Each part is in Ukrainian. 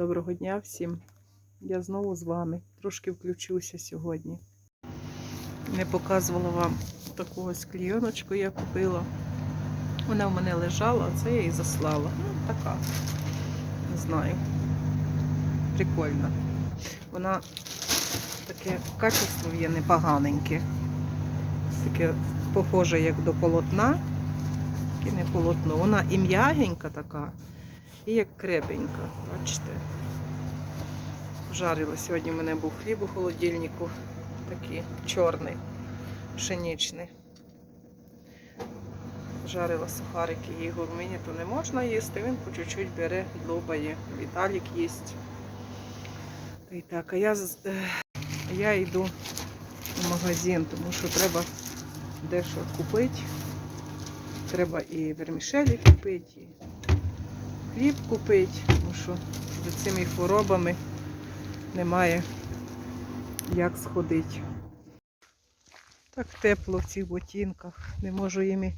Доброго дня всім. Я знову з вами. Трошки включуся сьогодні. Не показувала вам таку ось клійоночку я купила. Вона в мене лежала, а це я її заслала. Ну, така. Не знаю. Прикольна. Вона таке качество є непоганеньке. Таке похоже, як до полотна. І не полотно. Вона і м'ягенька така, і як крепенька. Бачите? Жарила. Сьогодні в мене був хліб у холодильнику. Такий чорний, пшеничний. Жарила сухарики Ігор. Мені то не можна їсти, він по чуть-чуть бере, лопає. Віталік їсть. І так, а я, е, я йду в магазин, тому що треба дещо купити. Треба і вермішелі купити, хліб купити, тому що з цими хворобами немає як сходити. Так тепло в цих ботинках, не можу їм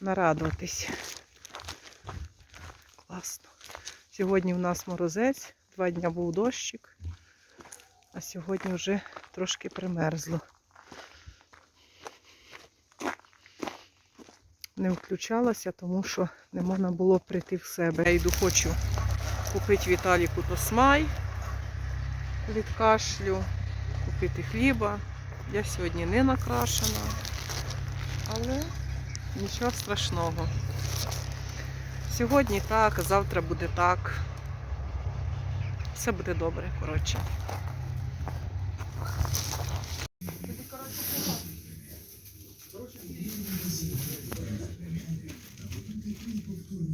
нарадуватись. Класно. Сьогодні в нас морозець, два дня був дощик, а сьогодні вже трошки примерзло. Не включалася, тому що не можна було прийти в себе. Я йду, хочу купити Віталіку Тосмай від кашлю, купити хліба. Я сьогодні не накрашена, але нічого страшного. Сьогодні так, завтра буде так. Все буде добре, коротше. Швиденько візьму.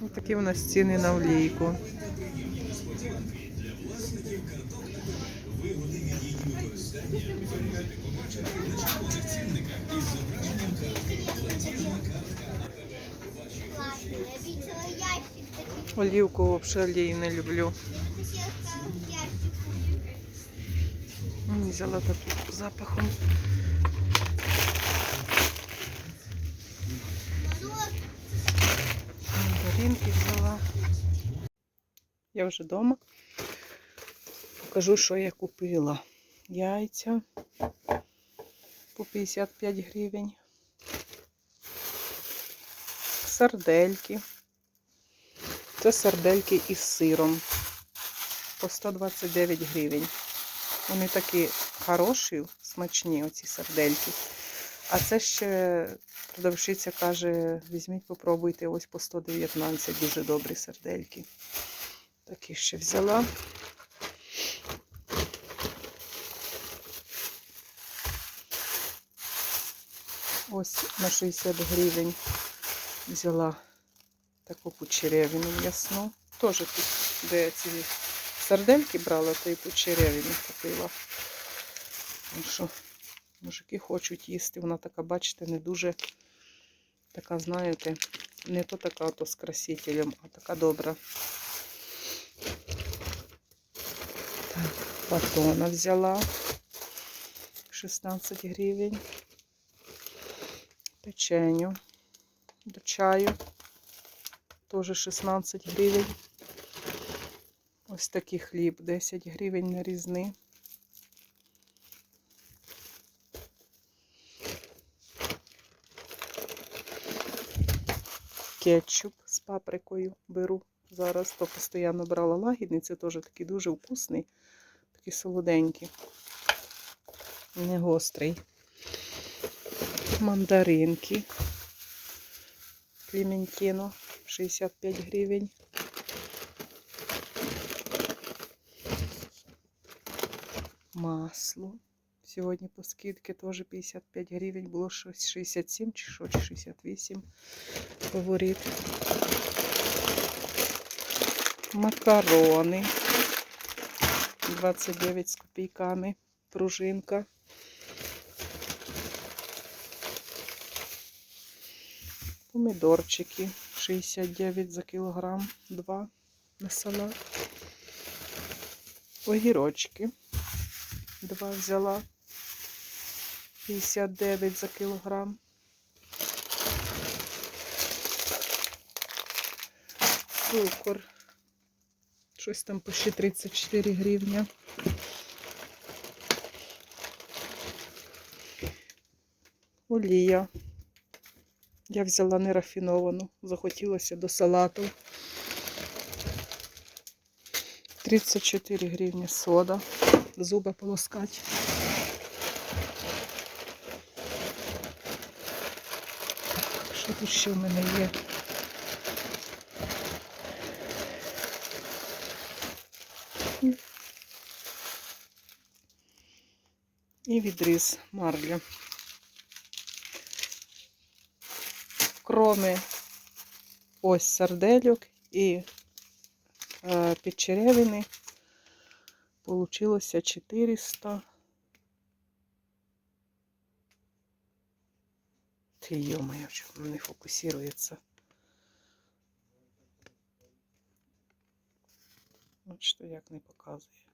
Ось такі у нас ціни на олійку. Олівку взагалі не люблю. Взяла таким запахом. Мандаринки взяла. Я вже вдома. Покажу, що я купила. Яйця по 55 гривень. Сардельки. Це сардельки із сиром. По 129 гривень. Вони такі хороші, смачні, оці сардельки. А це ще продавщиця каже, візьміть, попробуйте ось по 119, дуже добрі сардельки. Такі ще взяла. Ось на 60 гривень взяла таку кучерявину м'ясну. Теж тут, де я ці сардельки брала, то і кучерявину купила. Тому що мужики хочуть їсти. Вона така, бачите, не дуже така, знаєте, не то така ото з красителем, а така добра. Так, батона взяла 16 гривень. Печеню до чаю. Теж 16 гривень. Ось такий хліб, 10 гривень нарізний. кетчуп з паприкою беру. Зараз то постійно брала лагідний, це теж такий дуже вкусний, такий солоденький, не гострий. Мандаринки. Клементіно 65 гривень. Масло. Сьогодні по скидці теж 55 гривень, було щось 67 чи щось 68 фаворит. Макарони 29 з копійками. Пружинка. Помідорчики 69 за кілограм, 2 на салат. Огірочки 2 взяла. 59 за кілограм. Цукор. Щось там почти 34 гривня. Олія. Я взяла нерафіновану, захотілося до салату. 34 гривні сода. Зуби полоскати. Що тут ще в мене є? І відріз марля. Кроме ось сардельок і е, підчеревини, получилося 400. Ти йомаю, чому не фокусується. Бачите, як не показує.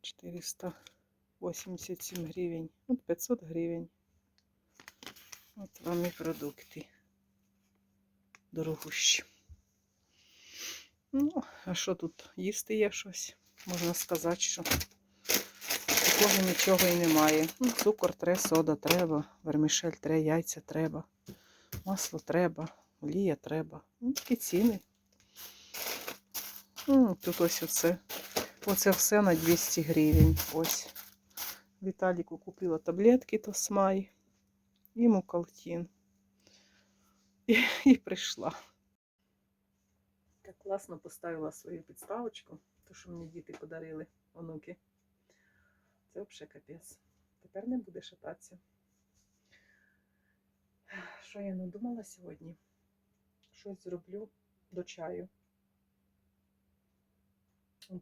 487 гривень. От 500 гривень. От вам і продукти. Дорогущі. Ну, а що тут? Їсти є щось? Можна сказати, що такого нічого і немає. Ну, цукор треба, сода треба, вермішель треба, яйця треба, масло треба, олія треба. Ну, такі ціни. Ну, тут ось оце. Оце все на 200 гривень. Ось. Віталіку купила таблетки Тосмай і мукалтін. І, і прийшла. Так класно поставила свою підставочку, то що мені діти подарили, онуки. Це взагалі капець. Тепер не буде шататися. Що я надумала сьогодні? Щось зроблю до чаю.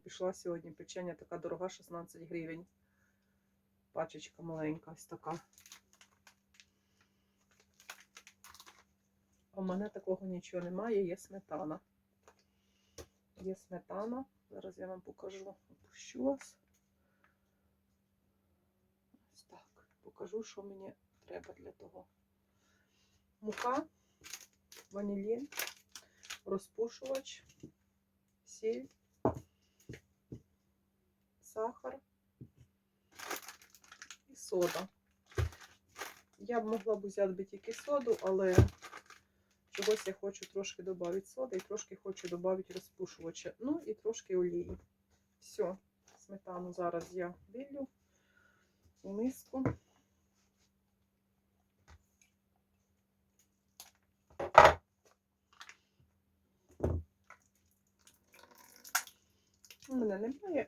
Пішла сьогодні печення така дорога, 16 гривень. Пачечка маленька, ось така. В мене такого нічого немає, є сметана. Є сметана. Зараз я вам покажу. Опущу вас. Ось так. Покажу, що мені треба для того. Мука, ванілін, розпушувач, сіль, сахар і сода. Я б могла б взяти тільки соду, але чогось я хочу трошки додати соди і трошки хочу додати розпушувача. Ну і трошки олії. Все, сметану зараз я вилю у миску. У мене немає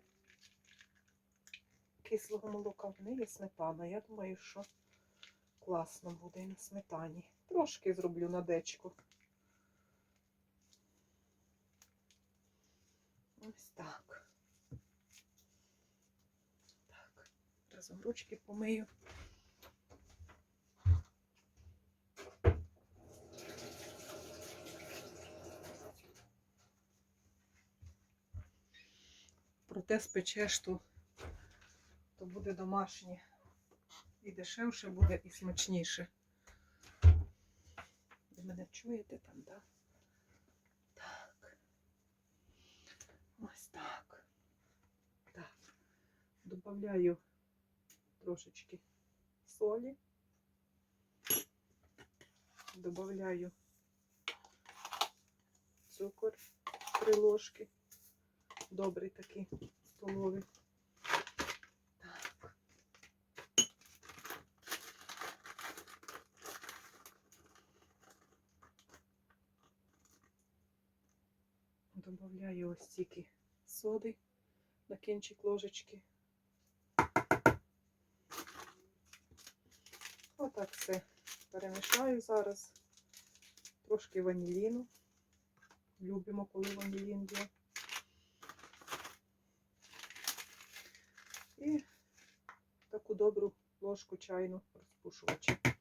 кислого молока, в неї сметана. Я думаю, що класно буде і на сметані. Трошки зроблю на дечку. Ось так. Так, разом ручки помию. Проте спечеш, то, то буде домашнє. І дешевше буде, і смачніше. Ви мене чуєте там, так? Так. Ось так. Так. Добавляю трошечки солі. Добавляю цукор три ложки. Добрий такий столовий. Так. Добавляю ось тільки соди на кінчик ложечки. Отак все перемішаю зараз. Трошки ваніліну. Любимо, коли ванілін є. І таку добру ложку чайну розпушувача.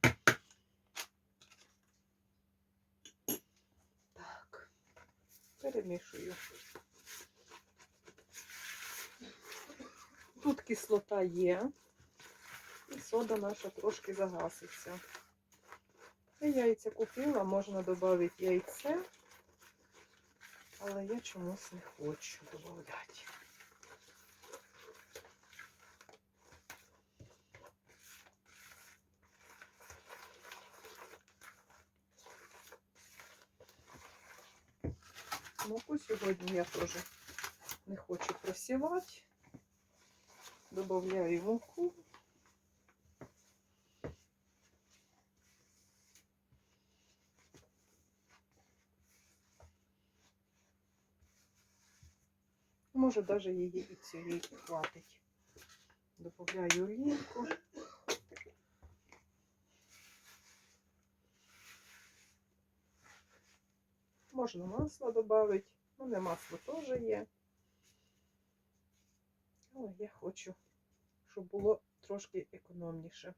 Перемішую. Тут кислота є, і сода наша трошки загаситься. Я яйця купила, можна додати яйце, але я чомусь не хочу додати. Муку сьогодні я теж не хочу просівати. Добавляю муку. Може, навіть її і цієї хватить. Добавляю олійку. Можна масло додати. У мене масло теж є. Але я хочу, щоб було трошки економніше.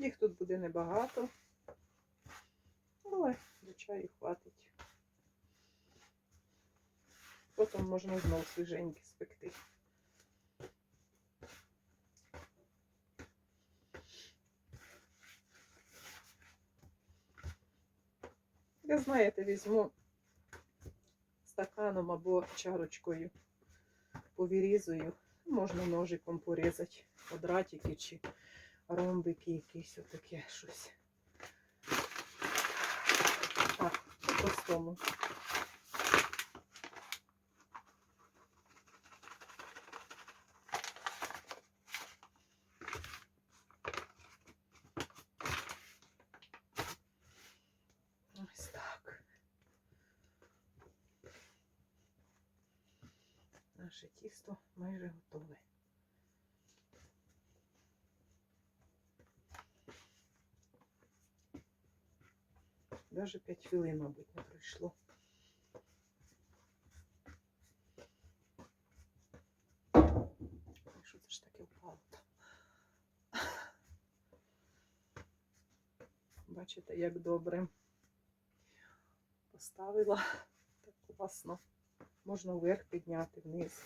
Їх тут буде небагато, але до чаю хватить. Потім можна знову свіженькі спекти. Я, знаєте, візьму стаканом або чарочкою, повирізую. Можна ножиком порізати квадратики чи ромбики якісь отаке щось. Так, по-простому. Наше тісто майже готове. Даже 5 хвилин, мабуть, не пройшло. Що це ж таке впало там? Бачите, як добре поставила. Так класно. Можна вверх підняти, вниз.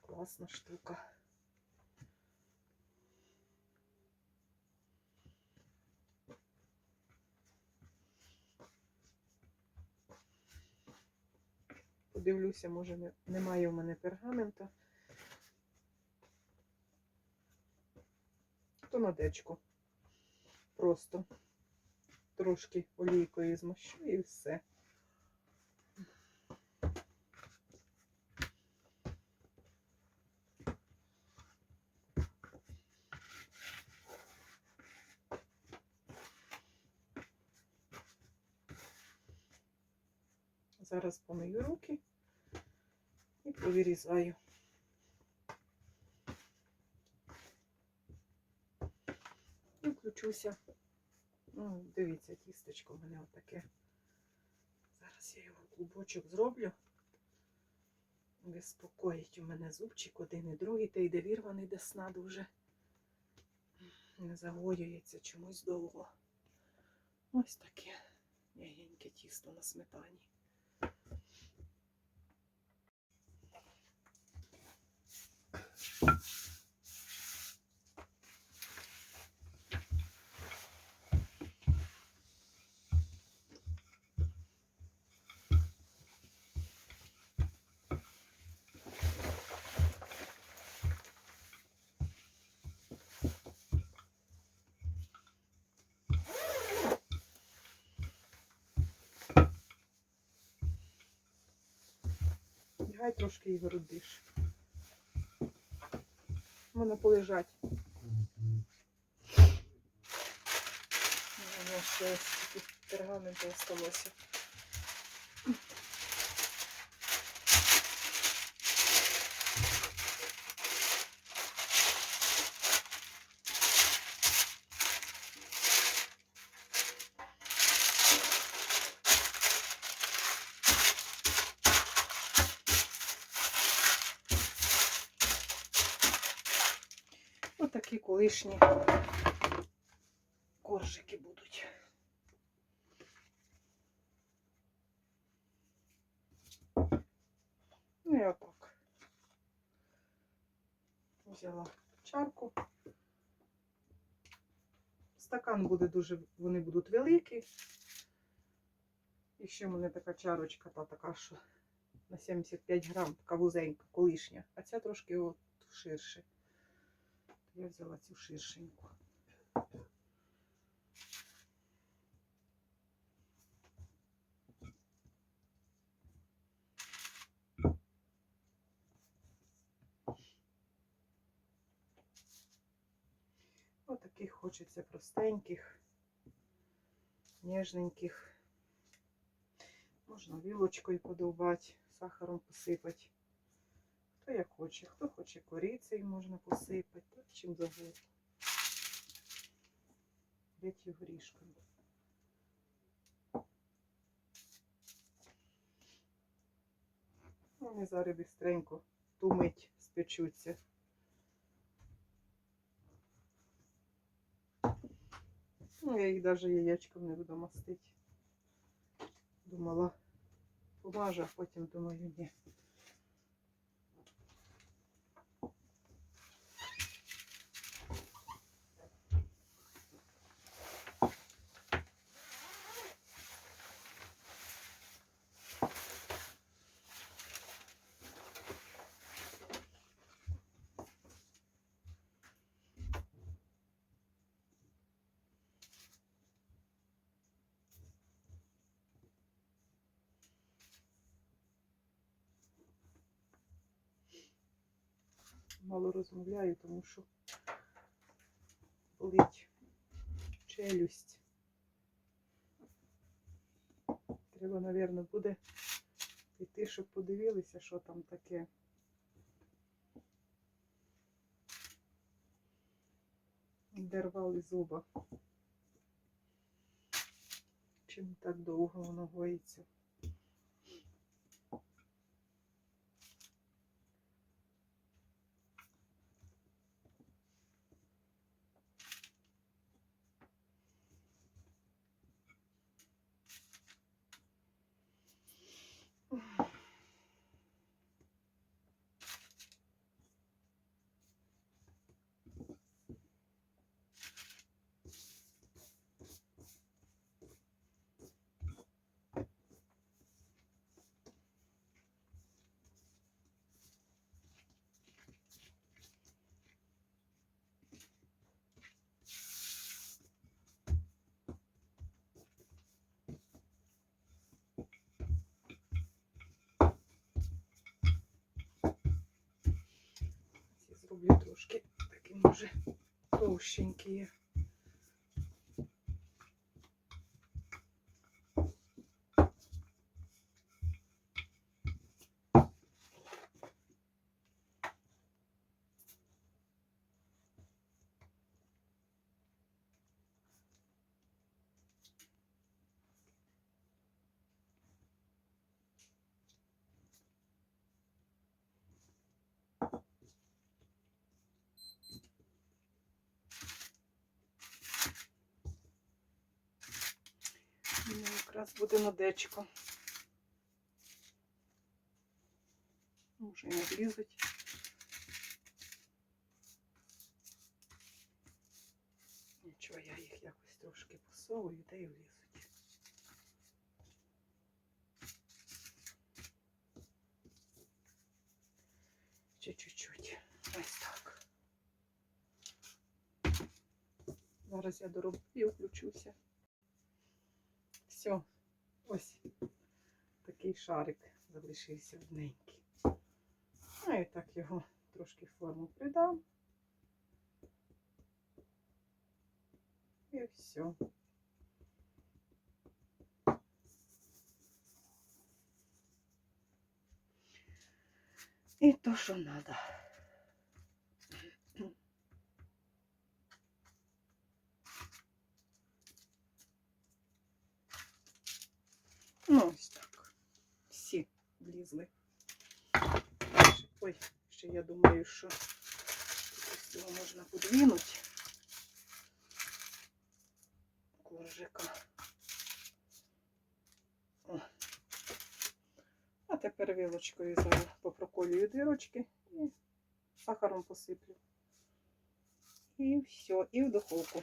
Класна штука. Подивлюся, може не, немає в мене пергамента. То на дечку. Просто трошки олійкою змащу і все. Зараз помию руки і повирізаю. І включуся. Ну, дивіться, тістечко в мене отаке. Зараз я його клубочок зроблю. Безпокоїть у мене зубчик один і другий, та йде вірваний до сна дуже. Не загоюється чомусь довго. Ось таке м'ягеньке тісто на сметані. Гай трошки його родиш. Можна полежать. У нас ще пергаменту осталося. Колишні коржики будуть. Ну і отак. Взяла чарку. Стакан буде дуже, вони будуть великі. І ще в мене така чарочка, та така, що на 75 грам, така вузенька, колишня. А ця трошки от ширше. Я взяла цю ширшеньку. Отаких хочеться простеньких, ніжненьких. Можна вілочкою подовбати, сахаром посипати. Хто як хоче, хто хоче корицею можна посипати, чим завгодно. Третю горішкою. Вони зараз бистренько ту мить спечуться. Ну, я їх навіть яєчком не буду мастити. Думала, помажу, а потім думаю, ні. Мало розмовляю, тому що болить челюсть. Треба, мабуть, буде піти, щоб подивилися, що там таке. Дервали зуба. Чим так довго воно гоїться. Ці зроблю трошки такі, може, товщенькі. Ну, якраз буде на дечко. Може і не влізуть. Нічого, я їх якось трошки посовую та й влізуть. Ще чуть-чуть. Ось так. Зараз я дороблю і включуся. Все, Ось такий шарик залишився одненький. А і так його трошки форму придам. І все. І то, що треба. Влізли. Ой, ще я думаю, що ось цього можна подвинути. Коржика. О. А тепер вилочкою зараз попроколюю дирочки і сахаром посиплю. І все, і в духовку.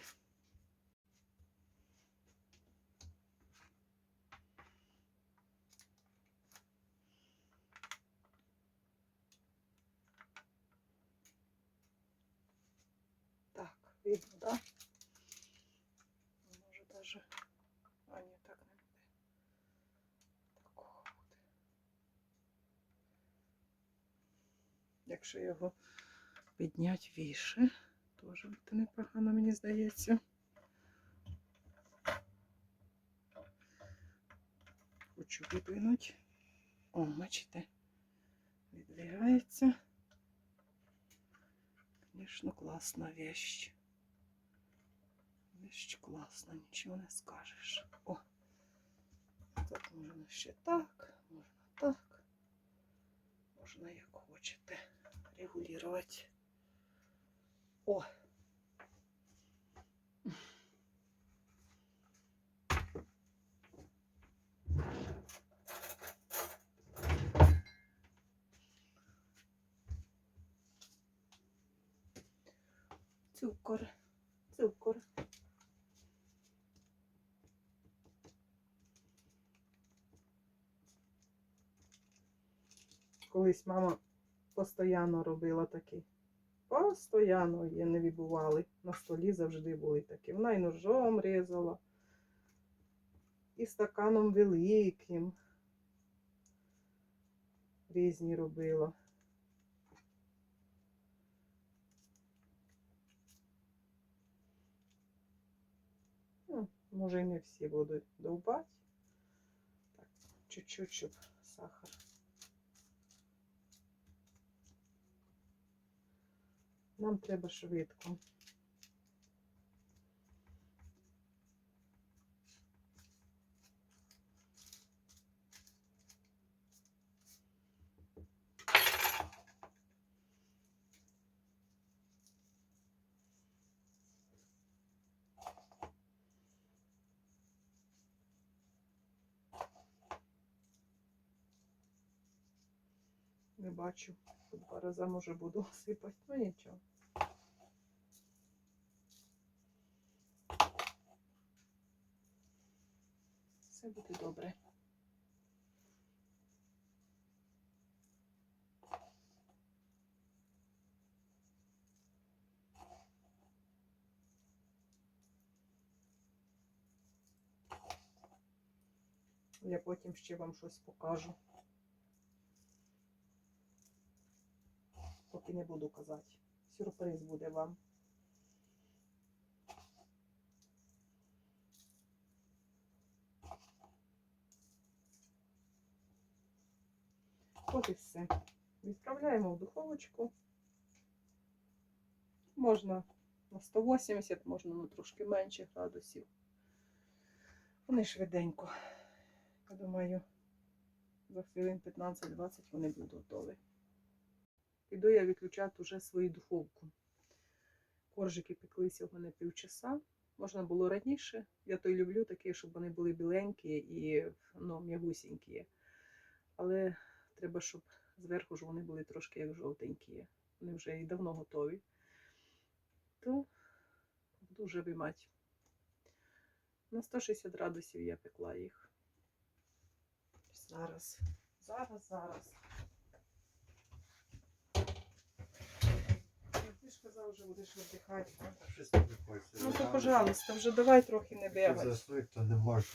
Видно, да? Може даже. А ні, так не буде. Такого буде. Якщо його підняти віше, теж буде непогано, мені здається. Хочу видвинути. О, бачите, віддвигається. Звісно, класна вещь. Вещь класна, нічого не скажеш. О! Так можна ще так, можна так. Можна як хочете регулювати. О! Цукор, цукор. Колись мама постійно робила такі. Постоянно її не відбували. На столі завжди були такі. Вона і ножом різала, і стаканом великим. Різні робила. Ну, може і не всі будуть довбати. Так, чуть-чуть, щоб сахар. Нам треба швидко. Не бачу. Два рази може буду сипати, ну нічого. Все буде добре. Я потім ще вам щось покажу. Поки не буду казати. Сюрприз буде вам. От і все. Відправляємо в духовочку. Можна на 180, можна на трошки менше градусів. Вони швиденько. Я думаю, за хвилин 15-20 вони будуть готові. Піду я відключати вже свою духовку. Коржики пеклися в півчаса. Можна було раніше. Я то й люблю такі, щоб вони були біленькі і ну, м'ягусінькі. Але треба, щоб зверху ж вони були трошки як жовтенькі. Вони вже і давно готові. То буду вже виймати. На 160 градусів я пекла їх. Зараз, зараз, зараз. Ти ж казав, вже будеш віддихати. Щось не. Ну то, пожалуйста, вже давай трохи не бігай. заснуть, то не можу.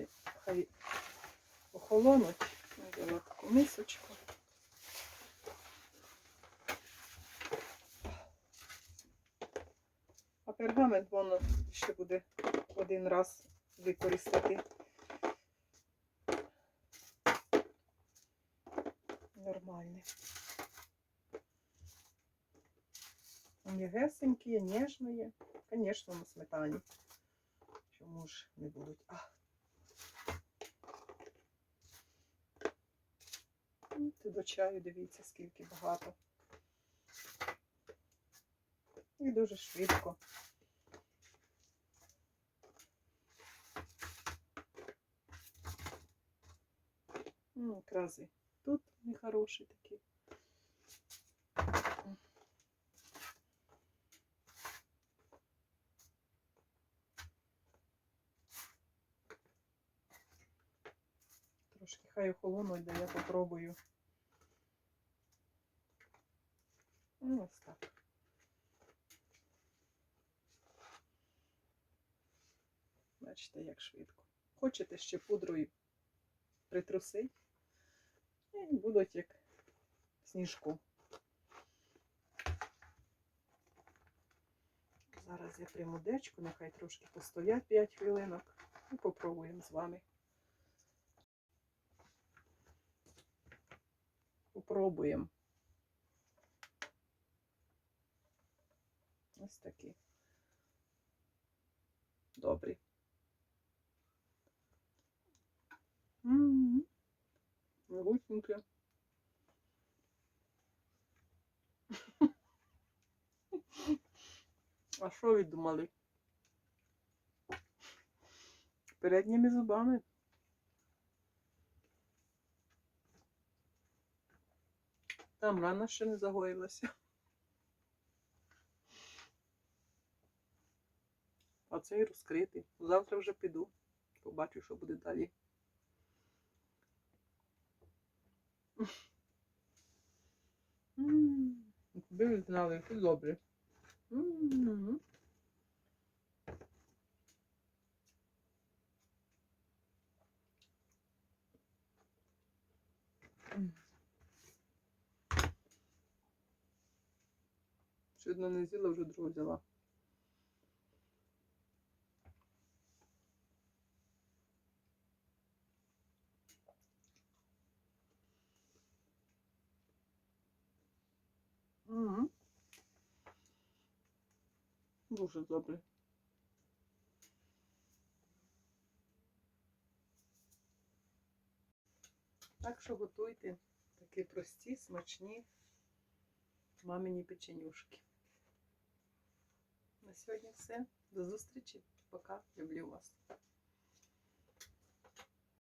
Таке. хай охолонуть. Взяла таку мисочку. А пергамент ще буде один раз використати. Нормальний. М'ягесенькі, ніжні. Звісно, на сметані. Чому ж не будуть? А. Ну, Ти до чаю дивіться, скільки багато. І дуже швидко. Ну, крази. Тут нехороші такі. Трошки хай охолонуть, да я попробую. Ну, ось так. Бачите, як швидко. Хочете ще пудрою притрусить, і будуть як сніжку. Зараз я прийму дечку, нехай трошки постоять 5 хвилинок і попробуємо з вами. Попробуємо. Ось такі. Добрі. М-м-м. Густеньке. А що ви? Передніми зубами. Там рана ще не загоїлася. А цей розкритий. Завтра вже піду. Побачу, що буде далі. М, Ви знали, які. М. Ще одна не з'їла, вже другу взяла. Мгм. Дуже добре. Так що готуйте такі прості, смачні мамині печенюшки. На сьогодні все. До зустрічі. Пока. Люблю вас.